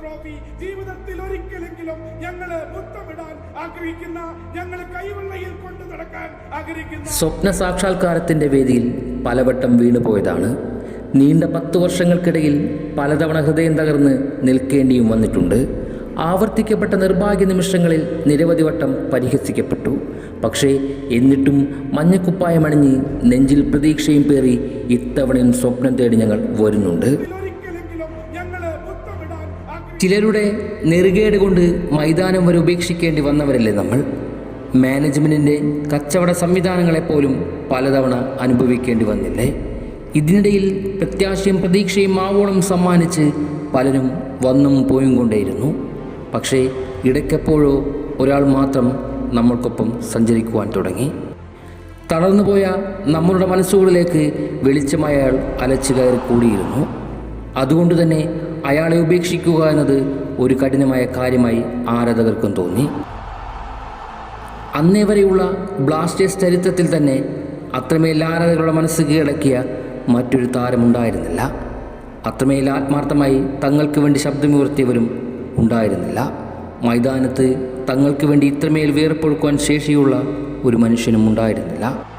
Trophy ജീവിതത്തിൽ ഒരിക്കലെങ്കിലും ഞങ്ങൾ മുത്തമിടാൻ ആഗ്രഹിക്കുന്ന ഞങ്ങൾ കൈവെള്ളയിൽ കൊണ്ടു നടക്കാൻ ആഗ്രഹിക്കുന്ന സ്വപ്ന സാക്ഷാത്കാരത്തിന്റെ വേദിയിൽ പലവട്ടം വീണുപോയതാണ് നീണ്ട പത്ത് വർഷങ്ങൾക്കിടയിൽ പലതവണ ഹൃദയം തകർന്ന് നിൽക്കേണ്ടിയും വന്നിട്ടുണ്ട്. ആവർത്തിക്കപ്പെട്ട നിർഭാഗ്യ നിമിഷങ്ങളിൽ നിരവധി വട്ടം പരിഹസിക്കപ്പെട്ടു. പക്ഷേ എന്നിട്ടും മഞ്ഞക്കുപ്പായമണിഞ്ഞ് നെഞ്ചിൽ പ്രതീക്ഷയും പേറി ഇത്തവണയും സ്വപ്നം തേടി ഞങ്ങൾ വരുന്നുണ്ട്. ചിലരുടെ നെറുകേട് കൊണ്ട് മൈതാനം വരെ ഉപേക്ഷിക്കേണ്ടി വന്നവരല്ലേ നമ്മൾ? മാനേജ്മെന്റിന്റെ കച്ചവട സംവിധാനങ്ങളെപ്പോലും പലതവണ അനുഭവിക്കേണ്ടി വന്നില്ലേ? ഇതിനിടയിൽ പ്രത്യാശയും പ്രതീക്ഷയും ആവോളം സമ്മാനിച്ച് പലരും വന്നും പോയും കൊണ്ടേയിരുന്നു. പക്ഷേ ഇടയ്ക്കെപ്പോഴോ ഒരാൾ മാത്രം നമ്മൾക്കൊപ്പം സഞ്ചരിക്കുവാൻ തുടങ്ങി. തളർന്നുപോയ നമ്മളുടെ മനസ്സുകളിലേക്ക് വെളിച്ചമായ അയാൾ അലച്ചു കയറി കൂടിയിരുന്നു. അതുകൊണ്ട് തന്നെ അയാളെ ഉപേക്ഷിക്കുക എന്നത് ഒരു കഠിനമായ കാര്യമായി ആരാധകർക്കും തോന്നി. അന്നേ വരെയുള്ള ബ്ലാസ്റ്റേഴ്സ് ചരിത്രത്തിൽ തന്നെ അത്രമേൽ ആരാധകരുടെ മനസ്സ് കീഴടക്കിയ മറ്റൊരു താരമുണ്ടായിരുന്നില്ല. അത്രമേൽ ആത്മാർത്ഥമായി തങ്ങൾക്ക് വേണ്ടി ശബ്ദമുയർത്തിയവരും ഉണ്ടായിരുന്നില്ല. മൈതാനത്ത് തങ്ങൾക്ക് വേണ്ടി ഇത്രമേൽ വേർപ്പൊഴുക്കുവാൻ ശേഷിയുള്ള ഒരു മനുഷ്യനും ഉണ്ടായിരുന്നില്ല.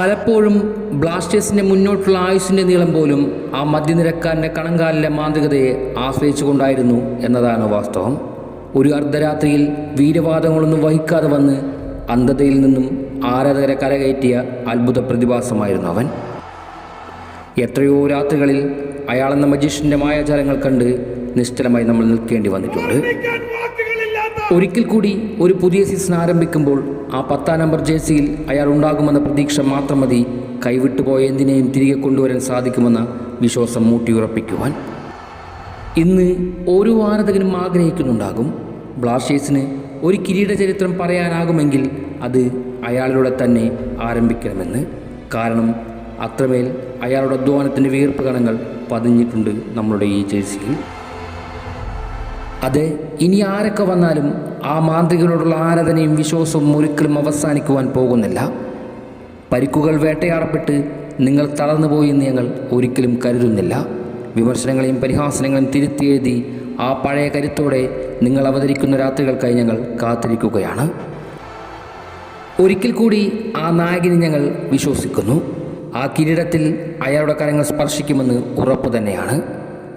പലപ്പോഴും ബ്ലാസ്റ്റേഴ്സിന്റെ മുന്നോട്ടുള്ള ആയുസിന്റെ നീളം പോലും ആ മധ്യനിരക്കാരന്റെ കണങ്കാലിലെ മാന്ത്രികതയെ ആശ്രയിച്ചുകൊണ്ടായിരുന്നു എന്നതാണ് വാസ്തവം. ഒരു അർദ്ധരാത്രിയിൽ വീരവാദങ്ങളൊന്നും വഹിക്കാതെ വന്ന് അന്ധതയിൽ നിന്നും ആരാധകരെ കരകയറ്റിയ അത്ഭുത പ്രതിഭാസമായിരുന്നു അവൻ. എത്രയോ രാത്രികളിൽ അയാളെന്ന മജീഷ്യന്റെ മായാചാരങ്ങൾ കണ്ട് നിശ്ചലമായി നമ്മൾ നിൽക്കേണ്ടി വന്നിട്ടുണ്ട്. ഒരിക്കൽ കൂടി ഒരു പുതിയ സീസൺ ആരംഭിക്കുമ്പോൾ ആ പത്താം നമ്പർ ജേഴ്സിയിൽ അയാൾ ഉണ്ടാകുമെന്ന പ്രതീക്ഷ മാത്രം മതി. കൈവിട്ടുപോയ എന്തിനേയും തിരികെ കൊണ്ടുവരാൻ സാധിക്കുമെന്ന വിശ്വാസം മൂട്ടിയുറപ്പിക്കുവാൻ. ഇന്ന് ഓരോ ആരാധകനും ആഗ്രഹിക്കുന്നുണ്ടാകും. ബ്ലാസ്റ്റേഴ്സിന് ഒരു കിരീട ചരിത്രം പറയാനാകുമെങ്കിൽ അത് അയാളിലൂടെ തന്നെ ആരംഭിക്കണമെന്ന്. കാരണം അത്രമേൽ അയാളുടെ അധ്വാനത്തിന്റെ വീർപ്പ് കണങ്ങൾ പതിഞ്ഞിട്ടുണ്ട് നമ്മളുടെ ഈ ജേഴ്സിയിൽ. അതെ ഇനി ആരൊക്കെ വന്നാലും ആ മാന്ത്രികനോടുള്ള ആരാധനയും വിശ്വാസവും ഒരിക്കലും അവസാനിക്കുവാൻ പോകുന്നില്ല. പരിക്കുകൾ വേട്ടയാടപ്പെട്ട് നിങ്ങൾ തളർന്നുപോയി എന്ന് ഞങ്ങൾ ഒരിക്കലും കരുതുന്നില്ല. വിമർശനങ്ങളെയും പരിഹാസനങ്ങളെയും തിരുത്തി എഴുതി ആ പഴയ കരുത്തോടെ നിങ്ങൾ അവതരിക്കുന്ന രാത്രികൾക്കായി ഞങ്ങൾ കാത്തിരിക്കുകയാണ്. ഒരിക്കൽ കൂടി ആ നായകനെ ഞങ്ങൾ വിശ്വസിക്കുന്നു. ആ കിരീടത്തിൽ അയാളുടെ കരങ്ങൾ സ്പർശിക്കുമെന്ന് ഉറപ്പ് തന്നെയാണ്.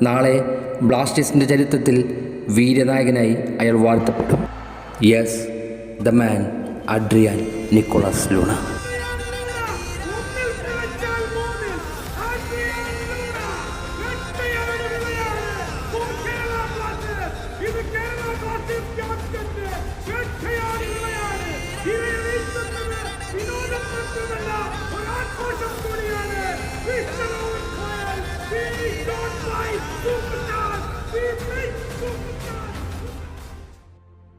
നാളെ ബ്ലാസ്റ്റേഴ്സിന്റെ ചരിത്രത്തിൽ വീരനായകനായി അയാൾ വാഴ്ത്തപ്പെട്ടു. Yes the man Adrian Nicolas Luna. Super